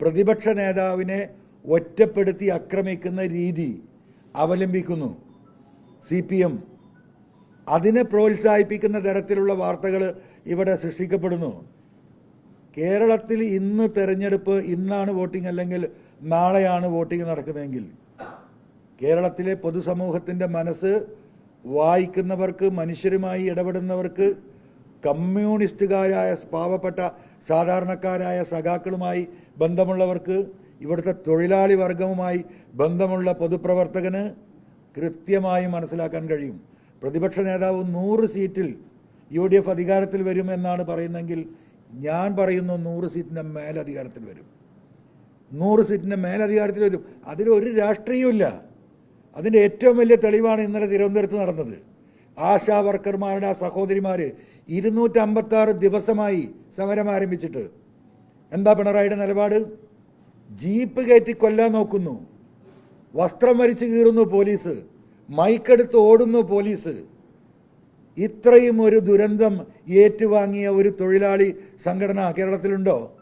പ്രതിപക്ഷ നേതാവിനെ ഒറ്റപ്പെടുത്തി ആക്രമിക്കുന്ന രീതി അവലംബിക്കുന്നു സി പി എം. അതിനെ പ്രോത്സാഹിപ്പിക്കുന്ന തരത്തിലുള്ള വാർത്തകൾ ഇവിടെ സൃഷ്ടിക്കപ്പെടുന്നു. കേരളത്തിൽ ഇന്ന് തെരഞ്ഞെടുപ്പ് ഇന്നാണ് വോട്ടിംഗ് അല്ലെങ്കിൽ നാളെയാണ് വോട്ടിംഗ് നടക്കുന്നതെങ്കിൽ കേരളത്തിലെ പൊതുസമൂഹത്തിന്റെ മനസ്സ് വായിക്കുന്നവർക്ക് മനുഷ്യരുമായി ഇടപെടുന്നവർക്ക് കമ്മ്യൂണിസ്റ്റുകാരായ പാവപ്പെട്ട സാധാരണക്കാരായ സഖാക്കളുമായി ബന്ധമുള്ളവർക്ക് ഇവിടുത്തെ തൊഴിലാളി വർഗവുമായി ബന്ധമുള്ള പൊതുപ്രവർത്തകന് കൃത്യമായി മനസ്സിലാക്കാൻ കഴിയും. പ്രതിപക്ഷ നേതാവ് നൂറ് സീറ്റിൽ യു ഡി എഫ് അധികാരത്തിൽ വരുമെന്നാണ് പറയുന്നതെങ്കിൽ ഞാൻ പറയുന്നു നൂറ് സീറ്റിന്റെ മേലധികാരത്തിൽ വരും. നൂറ് സീറ്റിന്റെ മേലധികാരത്തിൽ വരും. അതിലൊരു രാഷ്ട്രീയമില്ല അതിന്റെ ഏറ്റവും വലിയ തെളിവാണ് ഇന്നലെ തിരുവനന്തപുരത്ത് നടന്നത്. ആശാ വർക്കർമാരുടെ ആ സഹോദരിമാർ ഇരുന്നൂറ്റമ്പത്താറ് ദിവസമായി സമരം ആരംഭിച്ചിട്ട്. എന്താ പിണറായിയുടെ നിലപാട്? ജീപ്പ് കയറ്റി കൊല്ലാൻ നോക്കുന്നു. വസ്ത്രം വലിച്ചു കീറുന്നു പോലീസ്. മൈക്കെടുത്ത് ഓടുന്നു പോലീസ്. ഇത്രയും ഒരു ദുരന്തം ഏറ്റുവാങ്ങിയ ഒരു തൊഴിലാളി സംഘടന കേരളത്തിലുണ്ടോ?